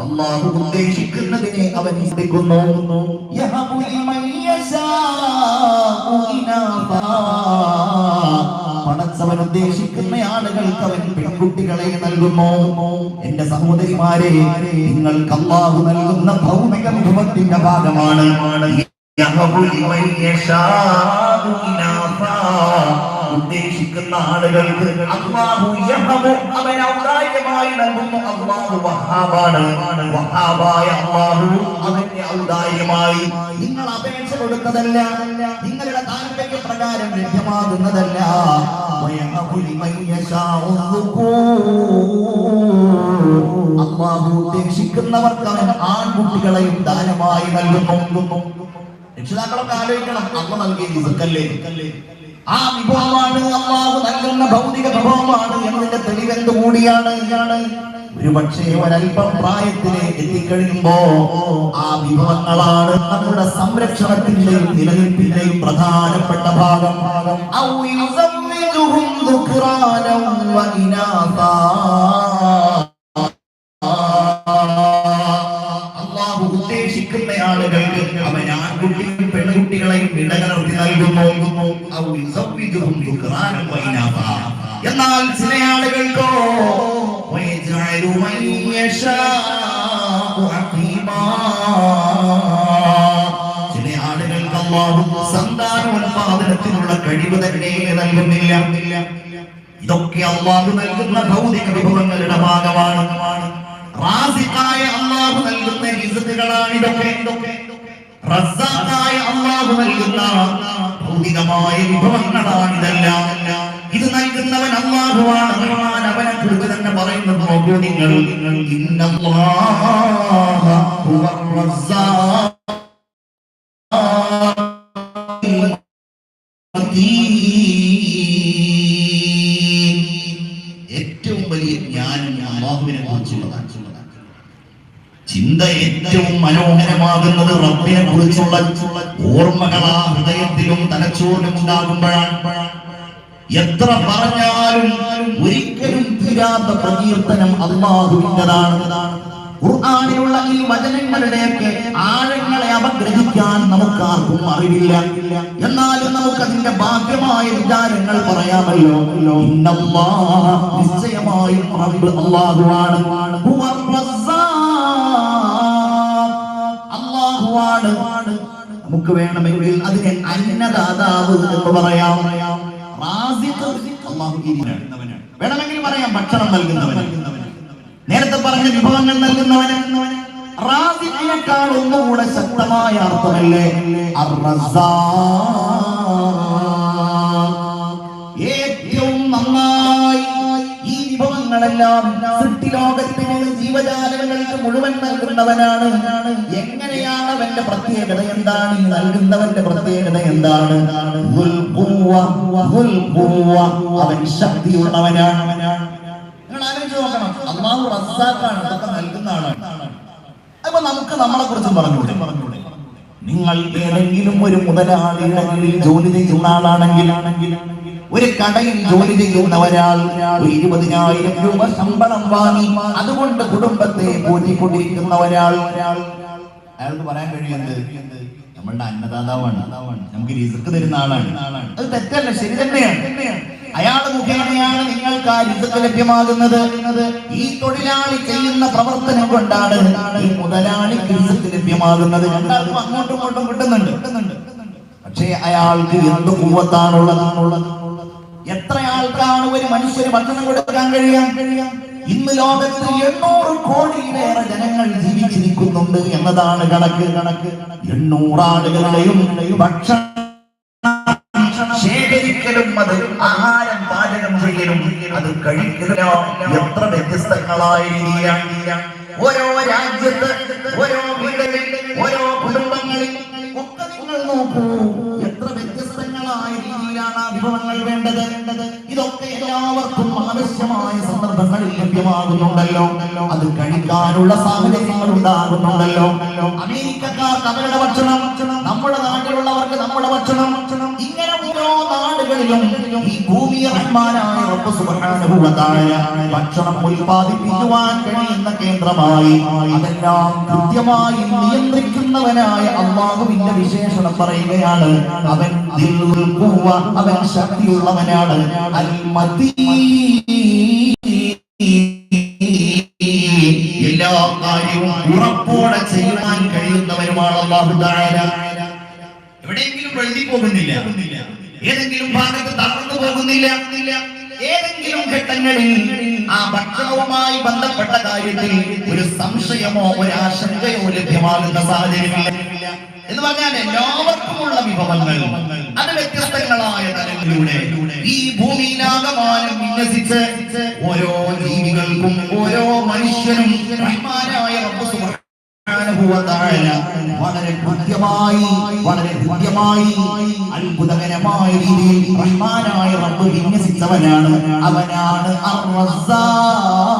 അള്ളാഹു ഉദ്ദേശിക്കുന്നതിനെ അവൻ ഇനാഫാ. പടച്ചവൻ ഉദ്ദേശിക്കുന്ന ആളുകൾക്ക് അവൻ പെൺകുട്ടികളെ നൽകുന്നു. എന്റെ സഹോദരിമാരെ നിങ്ങൾക്ക് അള്ളാഹു നൽകുന്ന ഭൗമിക വിഭവത്തിന്റെ ഭാഗമാണ്. ഉദ്ദേശിക്കുന്ന ആളുകൾക്ക് വഹാബാണ്. വഹാബായ അവന്റെ ഔദാര്യമായി. നിങ്ങൾ അപേക്ഷ കൊടുത്തതല്ല നിങ്ങളുടെ താല്പര്യ പ്രകാരം ലഭ്യമാകുന്നതല്ല അള്ളാഹു ഉദ്ദേശിക്കുന്നവർക്ക് അവൻ ആൺകുട്ടികളെയും ദാനമായി നൽകുന്നു. രക്ഷിതാക്കളൊക്കെ ആലോചിക്കണം. അമ്മ നൽകിയ റിസ്ക്കല്ലേ ആ വിഭവമാണ് അള്ളാഹു നൽകുന്ന ഭൗതിക വിഭവമാണ് എന്നതിന്റെ തെളിവെന്ത് കൂടിയാണ്? ഒരു പക്ഷേ ഒരല്പം പ്രായത്തിന് എത്തിക്കഴിയുമ്പോ ആ വിഭവങ്ങളാണ് നമ്മുടെ സംരക്ഷണത്തിന്റെയും നിലനിൽപ്പിന്റെയും പ്രധാനപ്പെട്ട ഭാഗം. ഔ എന്നാൽ ചില ആളുകൾക്കോ. ചില ആളുകൾക്ക് അള്ളാഹു സന്താനോത്പാദനത്തിനുള്ള കഴിവ് തന്നെ നൽകുന്നില്ല. ഇതൊക്കെ അള്ളാഹു നൽകുന്ന ഭൗതിക വിഭവങ്ങളുടെ ഭാഗമാണ്. റാസിഖായ അള്ളാഹു നൽകുന്ന ഇതൊക്കെ ഇതൊക്കെ. റസ്സാഖായ അള്ളാഹു നൽകുന്ന ഭൗതികമായ വിഭവങ്ങളാണ് ഇതെല്ലാം. ഇത് നൽകുന്നവൻ അള്ളാഹുവാണ്. അവനെ കുറിച്ച് തന്നെ പറയുന്നു നോക്കൂ നിങ്ങൾ. ഏറ്റവും വലിയ ജ്ഞാനം അള്ളാഹുവിനെ കുറിച്ചുള്ളതാണ്. ചിന്ത ഏറ്റവും മനോഹരമാകുന്നത് റബ്ബിനെ കുറിച്ചുള്ള ഓർമ്മകളാ ഹൃദയത്തിലും തലച്ചോറിലും ഉണ്ടാകുമ്പോഴാണ് എത്ര പറഞ്ഞാലും ഒരിക്കലും തീരാത്ത പ്രകീർത്തനം അള്ളാഹുവിന്റെതാണ് ഖുർആനിലുള്ള ഈ വചനങ്ങളുടെയൊക്കെ ആഴങ്ങളെ അപഗ്രഹിക്കാൻ നമുക്ക് ആർക്കും അറിവില്ല. എന്നാലും നമുക്ക് അതിന്റെ ഭാഗ്യമായ വിചാരങ്ങൾ പറയാമല്ലോ. നിശ്ചയമായും റബ്ബ് നമുക്ക് വേണമെങ്കിൽ അതിനെ അന്നദാതാവ് എന്ന് പറയാം. വേണമെങ്കിൽ പറയാം ഭക്ഷണം നൽകുന്നവൻ നേരത്തെ പറഞ്ഞ വിഭവങ്ങൾ നൽകുന്നവൻ റാസിഖിനേക്കാൾ ഒന്നുകൂടെ ശക്തമായ അർത്ഥമല്ലേ. ഏറ്റവും നന്നായി വിഭവങ്ങളെല്ലാം സൃഷ്ടിലോകത്തിന് ജീവജാലങ്ങൾക്ക് മുഴുവൻ നൽകുന്നവനാണ്. എങ്ങനെയാണ് അവന്റെ പ്രത്യേകത എന്താണ്? നൽകുന്നവന്റെ പ്രത്യേകത എന്താണ്. അവൻ ശക്തിയുള്ളവനാണ്. നിങ്ങൾ ആലോചിച്ച് നോക്കണം. അള്ളാഹു റസ്സാക്കാണ് അതൊക്കെ നൽകുന്ന ആളാണ്. അപ്പൊ നമുക്ക് നമ്മളെ കുറിച്ച് പറഞ്ഞൂടെ പറഞ്ഞൂടെ നിങ്ങൾ ഏതെങ്കിലും ഒരു മുതലാളിയുടെ ജോലി ചെയ്യുന്ന ആളാണെങ്കിൽ ഒരു കടയിൽ ജോലി ചെയ്യുന്ന ഒരാൾ ഒരു ഇരുപതിനായിരം രൂപ ശമ്പളം വാങ്ങി അതുകൊണ്ട് കുടുംബത്തെ പോറ്റിക്കൊണ്ടിരിക്കുന്ന ഒരാൾ അയാൾക്ക് പറയാൻ കഴിയുന്നത് നമ്മളുടെ അന്നദാതാവാണ്. നമുക്ക് റിസ്ക് തരുന്ന ആളാണ്. അത് തെറ്റല്ല ശരി തന്നെയാണ്. അയാൾ മുഖേനയാണ് നിങ്ങൾക്ക് ആ റിസ്ക് ലഭ്യമാകുന്നത്. ഈ തൊഴിലാളി ചെയ്യുന്ന പ്രവർത്തനം കൊണ്ടാണ് ഈ മുതലാളിക്ക് റിസ്ക് ലഭ്യമാകുന്നത്. അങ്ങോട്ടും ഇങ്ങോട്ടും കിട്ടുന്നുണ്ട്. പക്ഷേ അയാൾക്ക് എന്ത് കൂവത്താണുള്ളതാണുള്ളത് എത്ര ആൾക്കാണ് ഒരു മനുഷ്യന് ഭക്ഷണം കൊടുക്കാൻ കഴിയാൻ കഴിയാം? ഇന്ന് ലോകത്ത് എണ്ണൂറ് കോടിയിലേറെ ജനങ്ങൾ ജീവിച്ചിരിക്കുന്നുണ്ട് എന്നതാണ് കണക്ക് കണക്ക്. എണ്ണൂറ് ആളുകളുടെയും ഭക്ഷണം ശേഖരിക്കലും അത് ആഹാരം പാചകം ചെയ്യലും അത് കഴിക്കലും. എത്ര വ്യത്യസ്തങ്ങളായ രീതിയാണ്. ഓരോ രാജ്യത്ത് ലഭ്യമാകുന്നുണ്ടല്ലോ അത് കഴിക്കാനുള്ള സാഹചര്യങ്ങൾ ഉണ്ടാകുന്നുണ്ടല്ലോ അമേരിക്കക്കാർ അവരുടെ ഭക്ഷണം നമ്മുടെ നാട്ടിലുള്ളവർക്ക് നമ്മുടെ ഭക്ഷണം. ഇങ്ങനെ ഓരോ നാടുകളിലും ഈ ഭൂമി റഹ്മാനായ ഭക്ഷണം ഉൽപ്പാദിപ്പിക്കുവാൻ കഴിയുന്ന കേന്ദ്രമായി. അതെല്ലാം കൃത്യമായി നിയന്ത്രിക്കുന്നവനായ അള്ളാഹുവിന്റെ വിശേഷണം പറയുകയാണ്. അവൻ അവൻ ശക്തിയുള്ളവനാണ്. അൽ എല്ലാ അള്ളാഹു എവിടെയെങ്കിലും വഴുതി പോകുന്നില്ല. ഏതെങ്കിലും ഭാഗത്ത് തളർന്നു പോകുന്നില്ല. ഏതെങ്കിലും ഘട്ടങ്ങളിൽ ആ ഭക്ഷണവുമായി ബന്ധപ്പെട്ട കാര്യത്തിൽ ഒരു സംശയമോ ഒരു ആശങ്കയോ ലഭ്യമാകുന്ന സാഹചര്യമില്ല. എന്ന് പറഞ്ഞാൽ എല്ലാവർക്കുമുള്ള വിഭവങ്ങൾ അത് വ്യത്യസ്തങ്ങളായ തലങ്ങളിലൂടെ ഈ ഭൂമിയിലാകമാനം വിന്യസിച്ച് ഓരോ ജീവികൾക്കും ഓരോ മനുഷ്യനും റഹ്മാനായ റബ്ബ് വളരെ കൃത്യമായി വളരെ കൃത്യമായി അത്ഭുതകരമായ രീതിയിൽ റഹ്മാനായ റബ്ബ് വിന്യസിച്ചവനാണ്. അവനാണ് അർ-റസ്സാഖ്